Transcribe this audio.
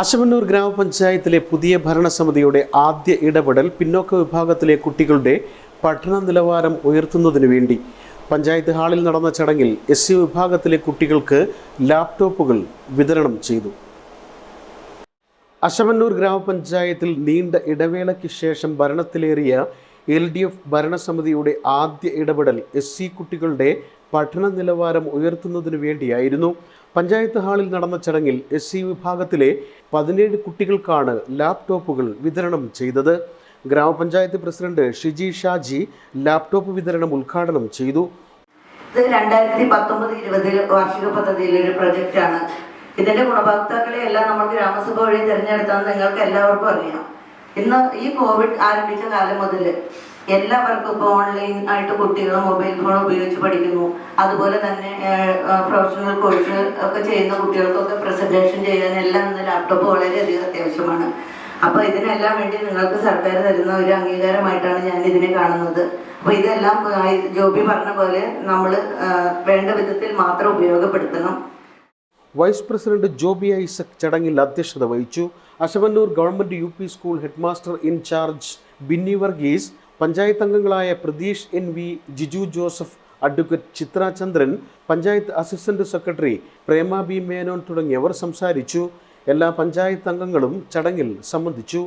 അശമന്നൂർ ഗ്രാമപഞ്ചായത്തിലെ പുതിയ ഭരണസമിതിയുടെ ആദ്യ ഇടപെടൽ പിന്നോക്ക വിഭാഗത്തിലെ കുട്ടികളുടെ പഠന നിലവാരം ഉയർത്തുന്നതിനു വേണ്ടി. പഞ്ചായത്ത് ഹാളിൽ നടന്ന ചടങ്ങിൽ എസ് സി വിഭാഗത്തിലെ കുട്ടികൾക്ക് ലാപ്ടോപ്പുകൾ വിതരണം ചെയ്തു. അശമന്നൂർ ഗ്രാമപഞ്ചായത്തിൽ നീണ്ട ഇടവേളയ്ക്ക് ശേഷം ഭരണത്തിലേറിയ എൽ ഡി എഫ് ഭരണസമിതിയുടെ ആദ്യ ഇടപെടൽ എസ് സി കുട്ടികളുടെ പഠന നിലവാരം ഉയർത്തുന്നതിനു വേണ്ടിയായിരുന്നു. പഞ്ചായത്ത് ഹാളിൽ നടന്ന ചടങ്ങിൽ എസ് സി വിഭാഗത്തിലെ പതിനേഴ് കുട്ടികൾക്കാണ് ലാപ്ടോപ്പുകൾ വിതരണം ചെയ്തത്. ഗ്രാമപഞ്ചായത്ത് പ്രസിഡന്റ് ഷിജി ഷാജി ലാപ്ടോപ്പ് വിതരണം ഉദ്ഘാടനം ചെയ്തു. രണ്ടായിരത്തി പത്തൊമ്പത് ഇരുപതിൽ വാർഷിക പദ്ധതിയിലെ ഒരു പ്രൊജക്റ്റാണ്. ഇതിന്റെ ഗുണഭോക്താക്കളെ എല്ലാം നമ്മൾ ഗ്രാമസഭ വഴി തിരഞ്ഞെടുത്താൽ നിങ്ങൾക്ക് എല്ലാവർക്കും അറിയാം. ഇന്ന് ഈ കോവിഡ് ആരംഭിച്ച കാലം മുതൽ എല്ലാവർക്കും ഇപ്പോൾ ഓൺലൈൻ ആയിട്ട് കുട്ടികൾ മൊബൈൽ ഫോൺ ഉപയോഗിച്ച് പഠിക്കുന്നു. അതുപോലെ തന്നെ പ്രൊഫഷണൽ കോഴ്സ് ഒക്കെ ചെയ്യുന്ന കുട്ടികൾക്കൊക്കെ പ്രസന്റേഷൻ ചെയ്യാൻ എല്ലാം ഇന്ന് ലാപ്ടോപ്പ് വളരെയധികം അത്യാവശ്യമാണ്. അപ്പൊ ഇതിനെല്ലാം വേണ്ടി നിങ്ങൾക്ക് സർക്കാർ തരുന്ന ഒരു അംഗീകാരമായിട്ടാണ് ഞാൻ ഇതിനെ കാണുന്നത്. അപ്പൊ ഇതെല്ലാം ജോബി പറഞ്ഞ പോലെ നമ്മൾ വേണ്ട വിധത്തിൽ മാത്രം ഉപയോഗപ്പെടുത്തണം. വൈസ് പ്രസിഡന്റ് ജോബി ഐസക് ചടങ്ങിൽ അധ്യക്ഷത വഹിച്ചു. Asamannoor government U P school headmaster in-charge Binny Varghese panchayat അംഗങ്ങളായ Pratheesh N V Jiju Joseph advocate Chitra Chandran panchayat assistant secretary Prema B Menon തുടങ്ങിയവർ സംസാരിച്ചു. എല്ലാ പഞ്ചായത്ത് അംഗങ്ങളും ചടങ്ങിൽ സംബന്ധിച്ചു.